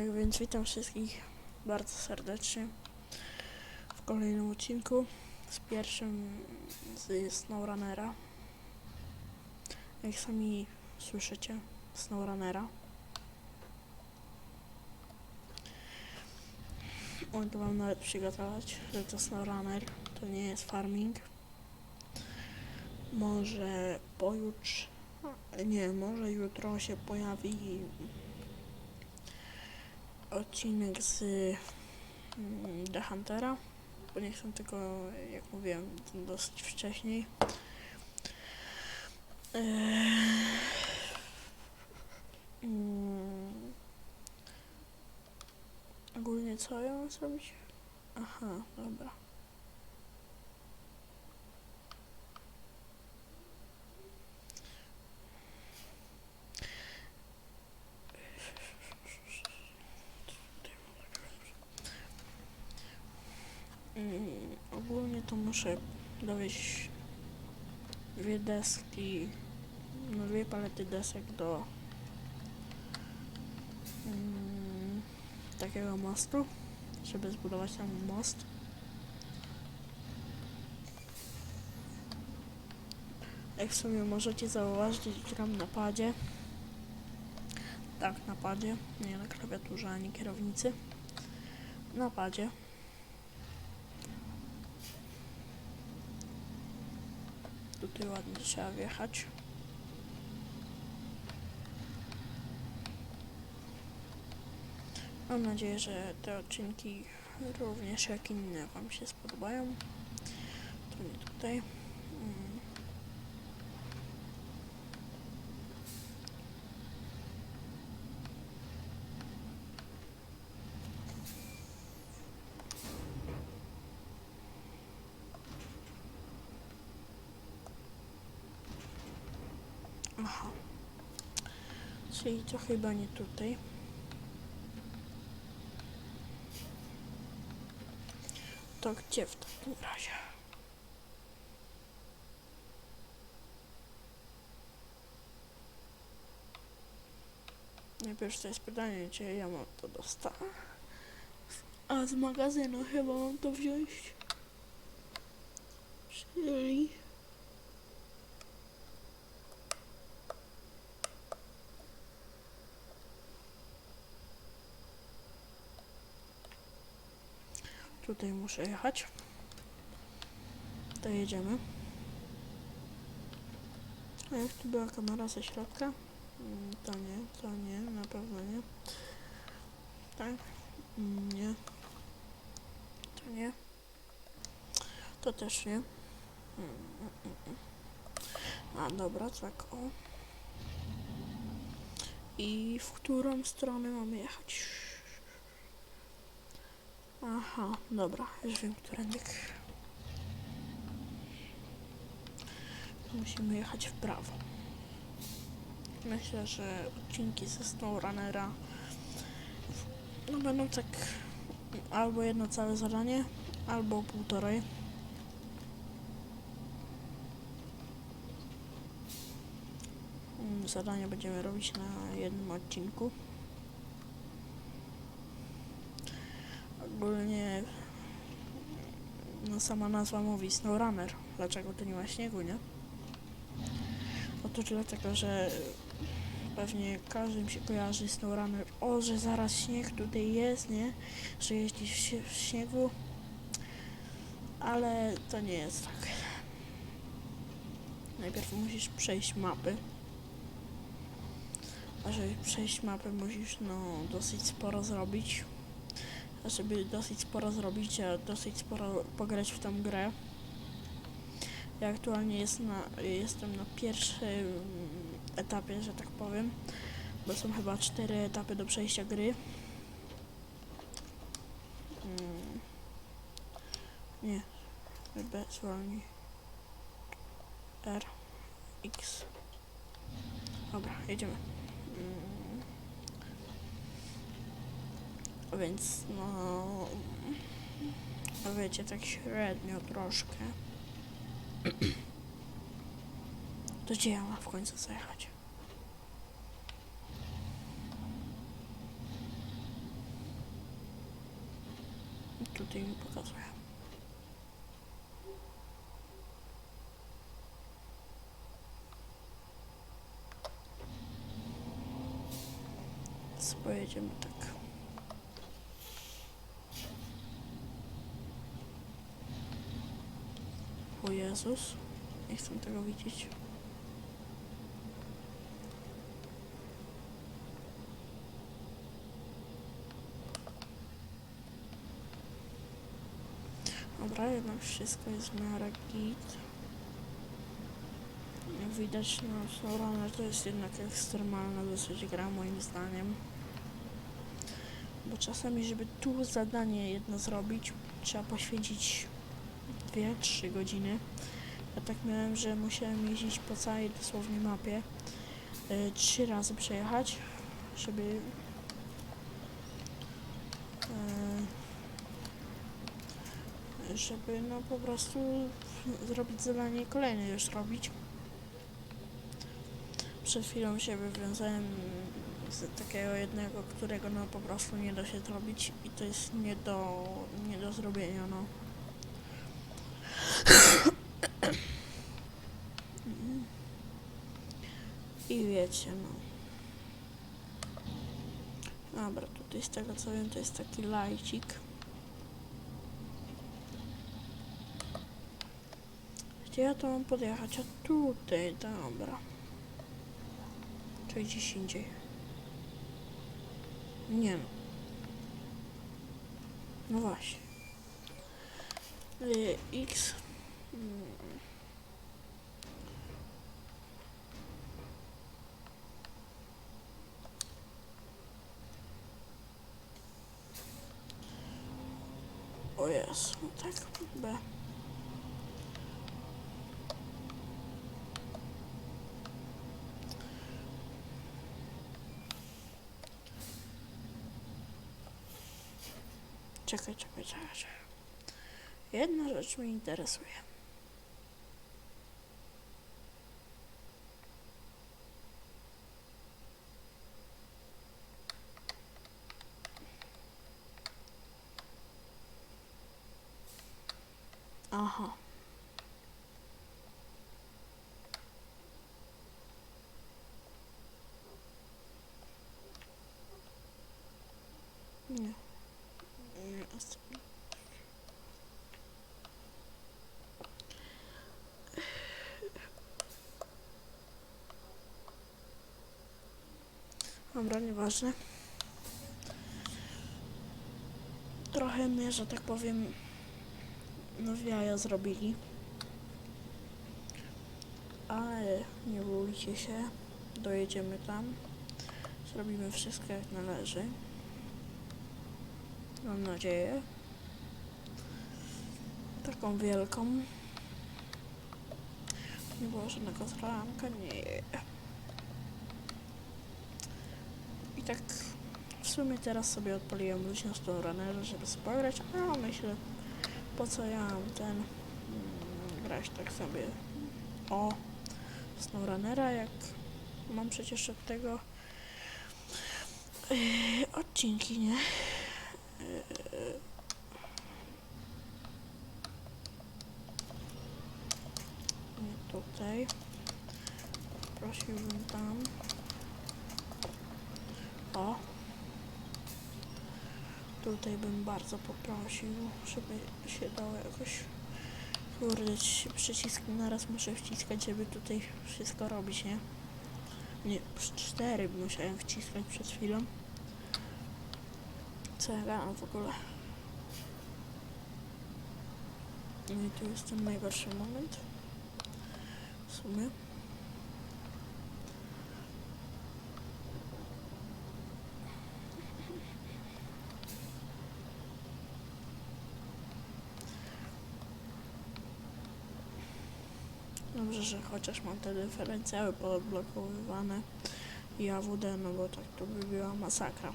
Tak więc witam wszystkich bardzo serdecznie w kolejnym odcinku z pierwszym z SnowRunnera. Jak sami słyszycie, SnowRunnera. Mogę wam nawet przygotować, że to SnowRunner to nie jest farming. Może pojutrze, nie, może jutro się pojawi odcinek z mm, The Huntera, bo nie chcę tego, jak mówiłem, dosyć wcześniej. Eee, mm, ogólnie co ja mam zrobić? Aha, dobra. Mm, ogólnie to muszę dowieść dwie deski, no dwie palety desek do mm, takiego mostu, żeby zbudować tam most. Jak w sumie możecie zauważyć, gram na padzie. Tak, na padzie, nie na klawiaturze ani kierownicy. Na padzie. Tutaj ładnie trzeba wjechać. Mam nadzieję, że te odcinki również jak inne Wam się spodobają. To nie tutaj. Mm. Aha. Czyli to chyba nie tutaj. To gdzie w takim razie? Najpierw to jest pytanie, gdzie ja mam to dostać. A z magazynu chyba mam to wziąć. Czyli... Tutaj muszę jechać. To jedziemy. A jak tu była kamera ze środka? Mm, To nie, to nie, na pewno nie. Tak? Mm, Nie. To nie. To też nie. Mm. A dobra, tak o. I w którą stronę mamy jechać? Aha, dobra, już wiem, którędy. Musimy jechać w prawo. Myślę, że odcinki ze SnowRunnera no będą tak albo jedno całe zadanie, albo półtorej. Mm, Zadanie będziemy robić na jednym odcinku. Ogólnie no sama nazwa mówi SnowRunner. Dlaczego tu nie ma śniegu, nie? Otóż dlatego, że pewnie każdym się kojarzy SnowRunner. O, że zaraz śnieg tutaj jest, nie? Że jeździsz w śniegu. Ale to nie jest tak. Najpierw musisz przejść mapy. A żeby przejść mapę musisz no dosyć sporo zrobić żeby dosyć sporo zrobić, a dosyć sporo pograć w tą grę. Ja aktualnie jest na, jestem na pierwszym etapie, że tak powiem, bo są chyba cztery etapy do przejścia gry. Mm. Nie, B zwolni. R, X. Dobra, jedziemy. Więc no... wiecie, tak średnio troszkę. To gdzie ja mam w końcu zajechać? tutaj mi pokazuje. Pojedziemy tak. O Jezus, nie chcę tego widzieć. Dobra, jednak wszystko jest w miarę git. Widać, no, Sorana to jest jednak ekstremalna dosyć gra moim zdaniem. Bo czasami, żeby tu zadanie jedno zrobić, trzeba poświęcić 2-3 godziny. Ja tak miałem, że musiałem jeździć po całej dosłownie mapie. y, Trzy razy przejechać, żeby y, żeby no po prostu zrobić zadanie kolejne już robić. Przed chwilą się wywiązałem z takiego jednego, którego no po prostu nie da się zrobić i to jest nie do, nie do zrobienia, no. I wiecie, no. Dobra, tutaj z tego co wiem, to jest taki lajcik. Gdzie ja to mam podjechać? A tutaj, dobra. Czy gdzieś indziej? Nie no. No właśnie. Y, X. Mm. Jest, no tak, B. Czekaj, czekaj, czekaj. Jedna rzecz mnie interesuje. Aha. Nie. Nie, ostatnio. Dobra, nieważne. Trochę mnie, że tak powiem, no jaja zrobili. Ale nie bójcie się, dojedziemy tam. Zrobimy wszystko jak należy. Mam nadzieję. Taką wielką. Nie było żadnego zranka, nie. I tak w sumie teraz sobie odpaliłem luźniastą runnerę, żeby spograć, a myślę, po co ja mam ten mm, grać tak sobie o SnowRunnera, jak mam przecież od tego yy, odcinki, nie? Yy, nie tutaj. Prosiłbym tam. O. Tutaj bym bardzo poprosił, żeby się dało jakoś Kurde, trzy przyciski naraz muszę wciskać, żeby tutaj wszystko robić, nie? Nie, cztery musiałem wciskać przed chwilą. Co ja gadam w ogóle? No i tu jest ten najgorszy moment. W sumie. Dobrze, że chociaż mam te dyferencjały poodblokowywane i AWD, no bo tak to by była masakra.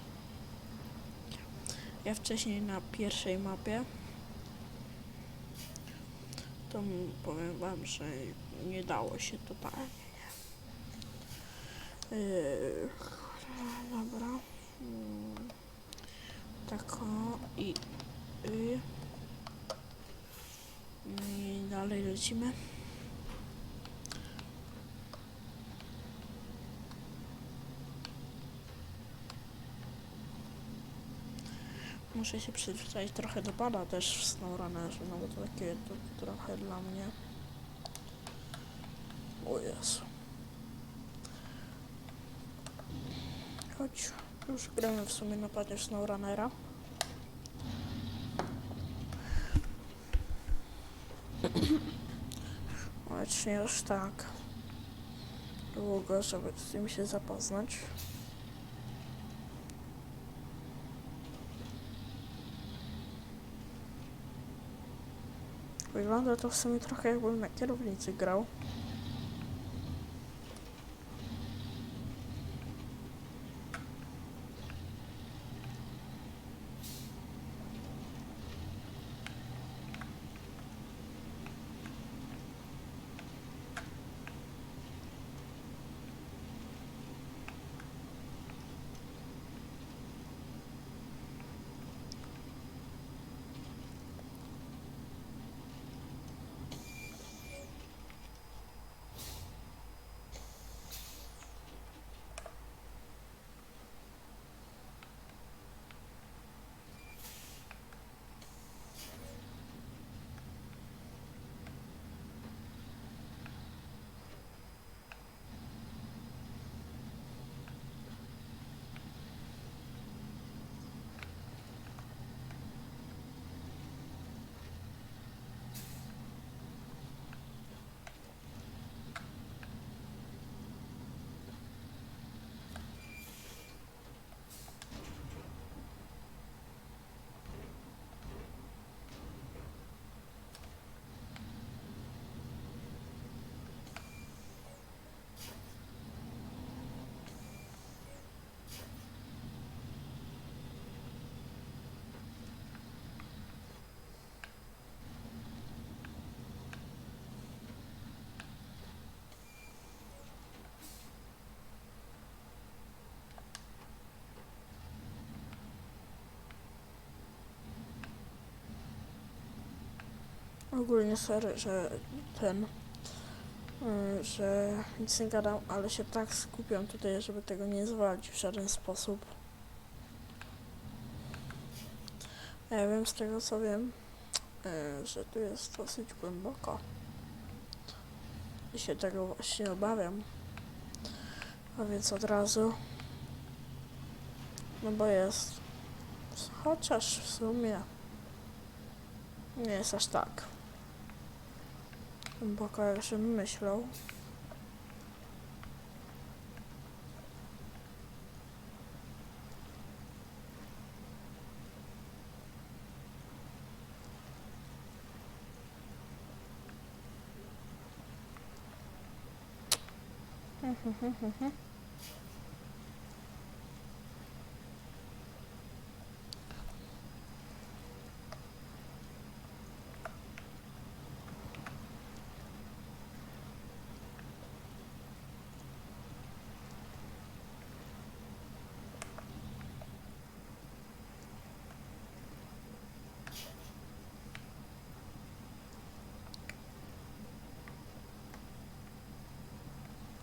Ja wcześniej na pierwszej mapie to powiem wam, że nie dało się totalnie. nie. Yy, dobra. Mm, tak o i Y. No i dalej lecimy. Muszę się przyzwyczaić trochę do pada też w SnowRunnerze, no bo to takie to, trochę dla mnie. O Jezu. Chodź, już gramy w sumie na padzie SnowRunnera. Właśnie już tak. Długo, żeby z tym się zapoznać. Wygląda to w sumie trochę jakbym na kierownicy grał. Ogólnie sorry, że ten, y, że nic nie gadam, ale się tak skupiam tutaj, żeby tego nie zwalić w żaden sposób. Ja wiem z tego co wiem, y, że tu jest dosyć głęboko. I się tego właśnie obawiam. A więc od razu. No bo jest. Chociaż w sumie nie jest aż tak głęboko, żebym myślał.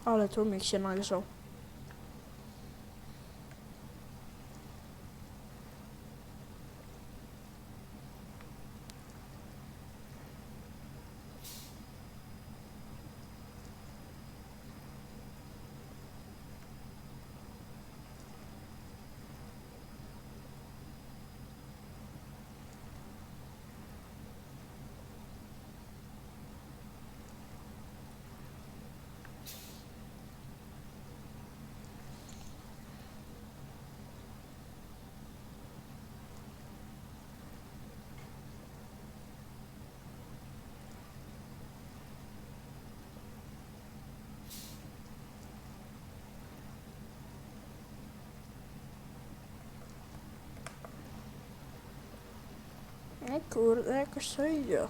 Ale tłumik się nagrzał. Nei, þú verður ekki að segja.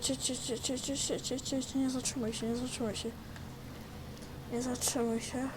Cie, cie, cie, cie, cie, cie, cie, cie, nie zatrzymaj się, nie zatrzymaj się. Nie zatrzymaj się.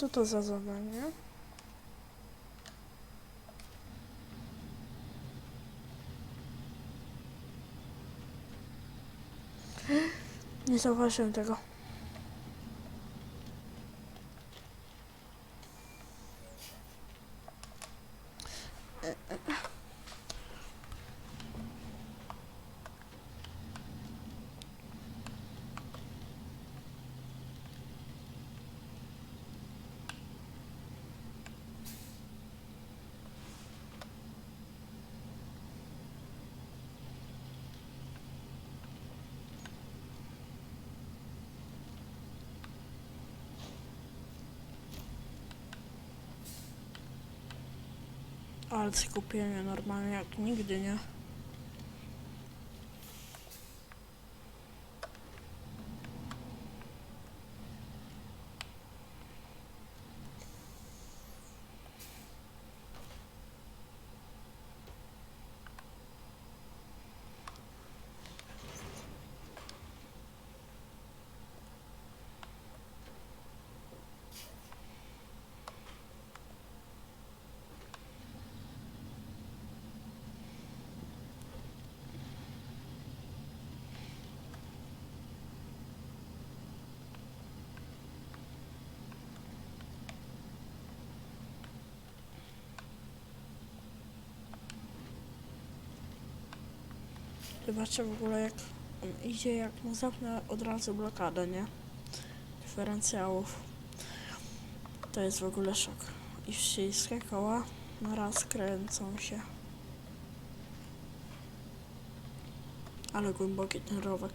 Co to za zadanie? Nie zauważyłem tego. Ale skupienie normalnie jak nigdy, nie? Zobaczcie w ogóle jak on idzie, jak mu zapnę od razu blokadę, nie? Dyferencjałów. To jest w ogóle szok. I wszystkie koła na raz kręcą się. Ale głęboki ten rowek.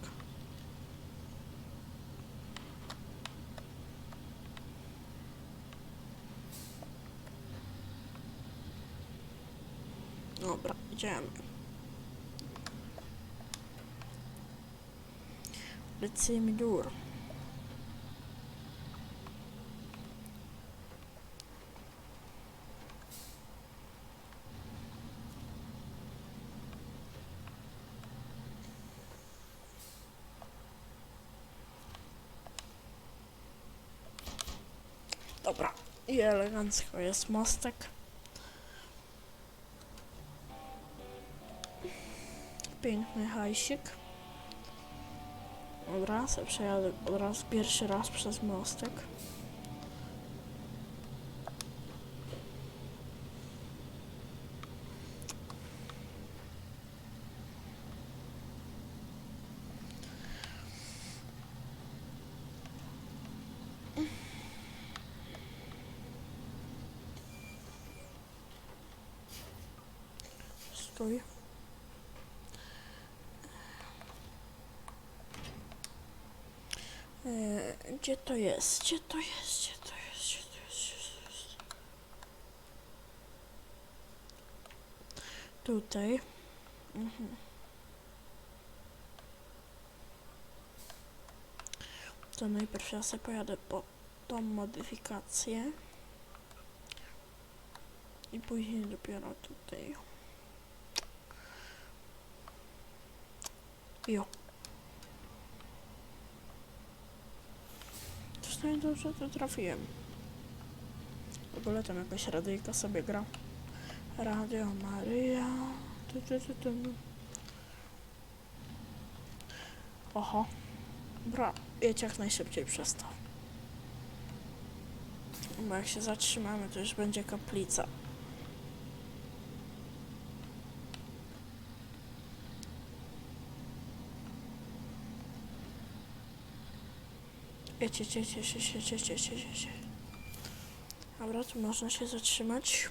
Dobra, idziemy. Lecimy dur. Dobra, i elegancko jest mostek. Piękny hajsik. Dobra, sobie przejadę od razu pierwszy raz przez mostek. Stój. E, Gdzie to jest? Gdzie to jest? Gdzie to jest? Gdzie to jest? Gdzie to jest? Tutaj. Mhm. To najpierw ja sobie pojadę po tą modyfikację. I później dopiero tutaj. Jo. Przynajmniej dobrze to trafiłem. W ogóle tam jakaś radyjka sobie gra. Radio Maryja. Tu, tu, tu, tu. Oho. Bra, jedź jak najszybciej przez to. Bo jak się zatrzymamy, to już będzie kaplica. Wiecie, wiecie, wiecie, wiecie, wiecie, wiecie. Dobra, tu można się zatrzymać.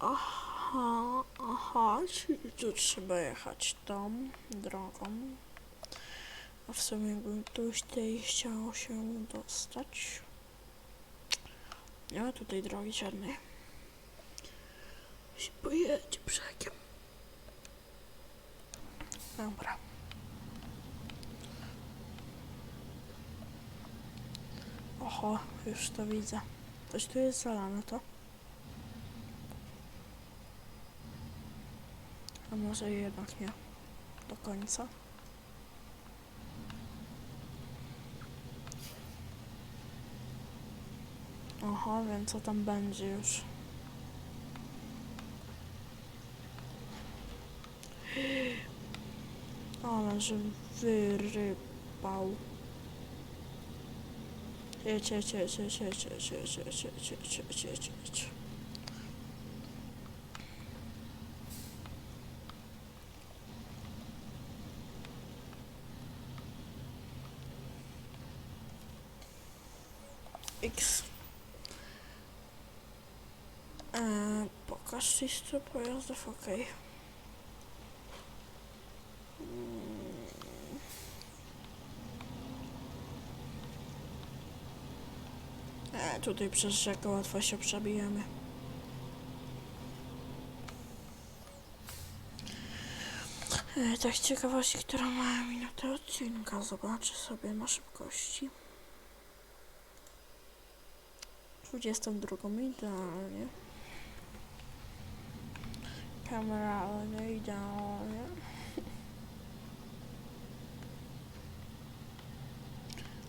Aha, aha, czyli tu trzeba jechać tą drogą. A w sumie bym tu tutaj chciał się dostać. Nie ma tutaj drogi żadnej. Się pojedzie brzegiem. Dobra. Oho, już to widzę. Coś tu jest zalane, to? A może jednak nie. Do końca. Aha, wiem co tam będzie już. Ale że wyrypał. Jedź, jedź, jedź, jedź, jedź, jedź, jedź, jedź, jedź, jedź, jedź, jedź, jedź. X. Eee, pokaż listę pojazdów, okej. Mm. Tutaj przez rzekę łatwo się przebijemy. E, tak ciekawości, która ma minutę odcinka, zobaczę sobie na szybkości. 22 idealnie. Kamera, nie idealnie.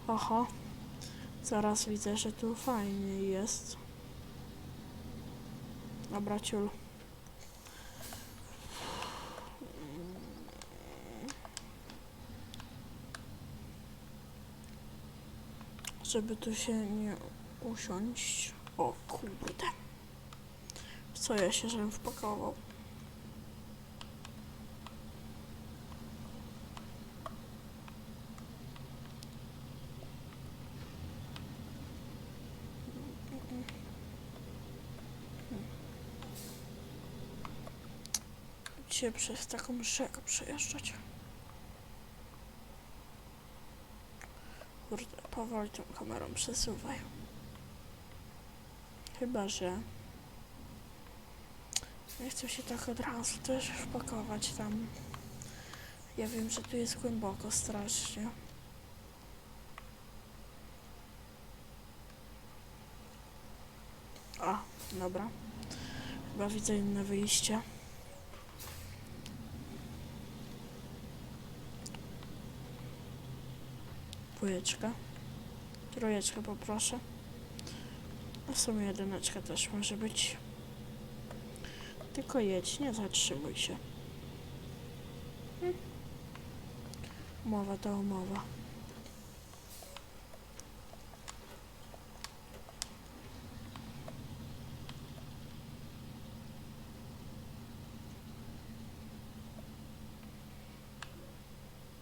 Oho. Zaraz widzę, że tu fajnie jest. Dobra, ciul. Żeby tu się nie usiąść. O kurde. Co ja się żem wpakował? Dzisiaj przez taką rzekę przejeżdżać. Kurde, powoli tą kamerą przesuwaj. Chyba, że nie chcę się tak od razu też wpakować tam. Ja wiem, że tu jest głęboko strasznie. A, dobra. Chyba widzę inne wyjście. Dwójeczka. Trójeczkę poproszę. A w sumie jedyneczka też może być. Tylko jedź, nie zatrzymuj się. Hm. Umowa to umowa.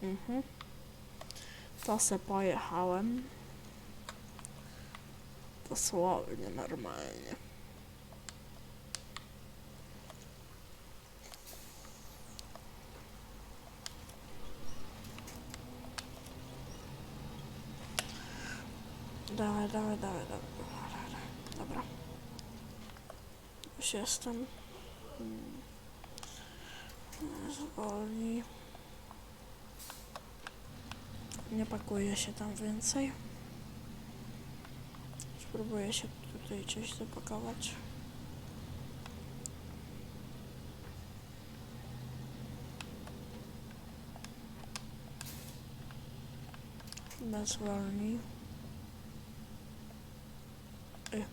Mhm. To se pojechałem. Dosłownie normalnie. Dawaj, dawaj, dawaj, dawaj. Dobra. Już jestem. Mm. Nie pakuje się tam więcej. Spróbuję się tutaj gdzieś zapakować. Bez wolni. Y.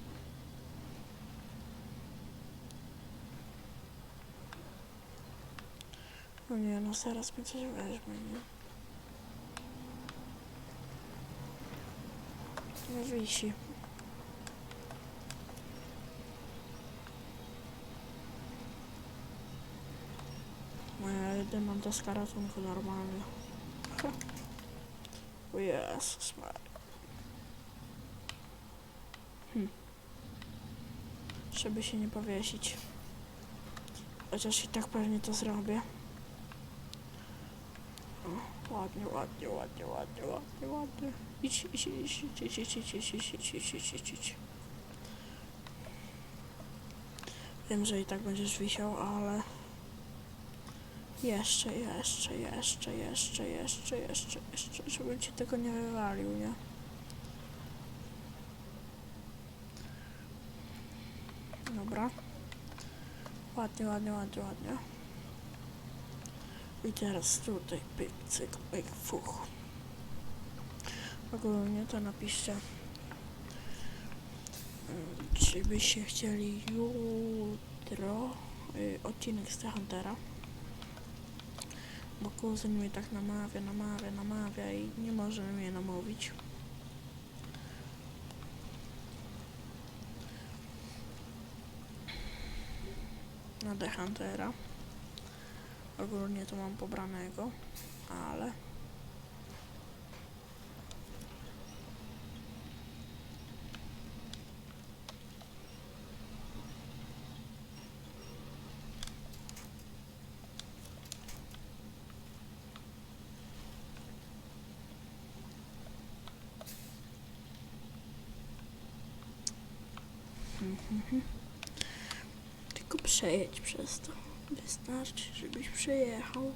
No nie, no zaraz mi coś weźmie, nie? nie wisi. Kurde, mam deskę ratunku normalnie. O Jezus hm. Żeby się nie powiesić. Chociaż i tak pewnie to zrobię. Ładnie, ładnie, ładnie, ładnie, ładnie, ładnie. Idź, idź, idź, idź, idź, idź, idź, idź, idź, idź, idź, idź, idź. Wiem, że i tak będziesz wisiał, ale... Jeszcze, jeszcze, jeszcze, jeszcze, jeszcze, jeszcze, jeszcze, żebym ci tego nie wywalił, nie? Dobra. Ładnie, ładnie, ładnie, ładnie. I teraz tutaj pyk, cyk, pyk, fuch. Ogólnie to napiszcie, mm, czy byście chcieli jutro y, odcinek z The Huntera. Bo kuzyn mnie tak namawia, namawia, namawia i nie może mnie namówić. Na The Huntera. Ogólnie to mam pobranego, ale... Mhm. Tylko przejedź przez to. Wystarczy, żebyś przejechał.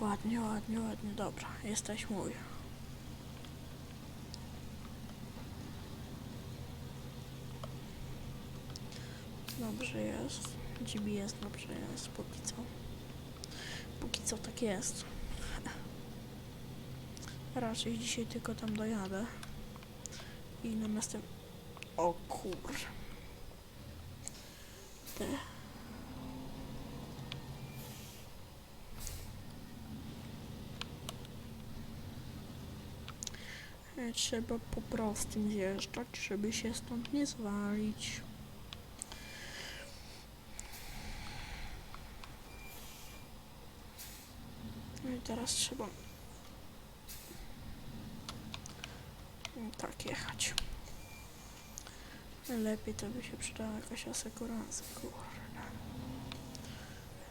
Ładnie, ładnie, ładnie. Dobra, jesteś mój. Dobrze jest. GB jest dobrze jest, póki co. Póki co tak jest. Raczej dzisiaj tylko tam dojadę. I na następ... O kur... E, Trzeba po prostu zjeżdżać, żeby się stąd nie zwalić. No i teraz trzeba mm, tak jechać. Lepiej to by się przydała jakaś asekurancja, kurde.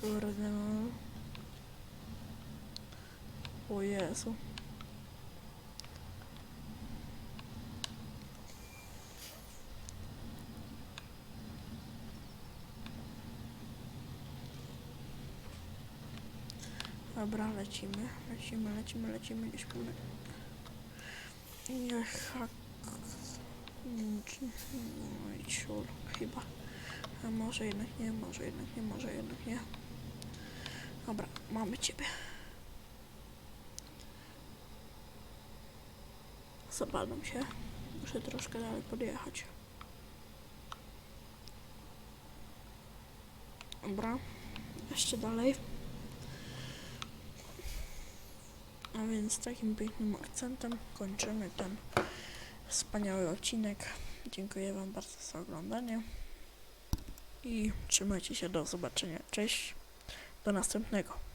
Kurde no. O Jezu. Dobra, lecimy, lecimy, lecimy, lecimy, nie śpimy. Nie, hak... Mm, czy- No i ciul, chyba. A może jednak nie, może jednak nie, może jednak nie. Dobra, mamy ciebie. Zapadam się. Muszę troszkę dalej podjechać. Dobra, jeszcze dalej. A więc takim pięknym akcentem kończymy ten wspaniały odcinek. Dziękuję Wam bardzo za oglądanie. I trzymajcie się do zobaczenia. Cześć. Do następnego.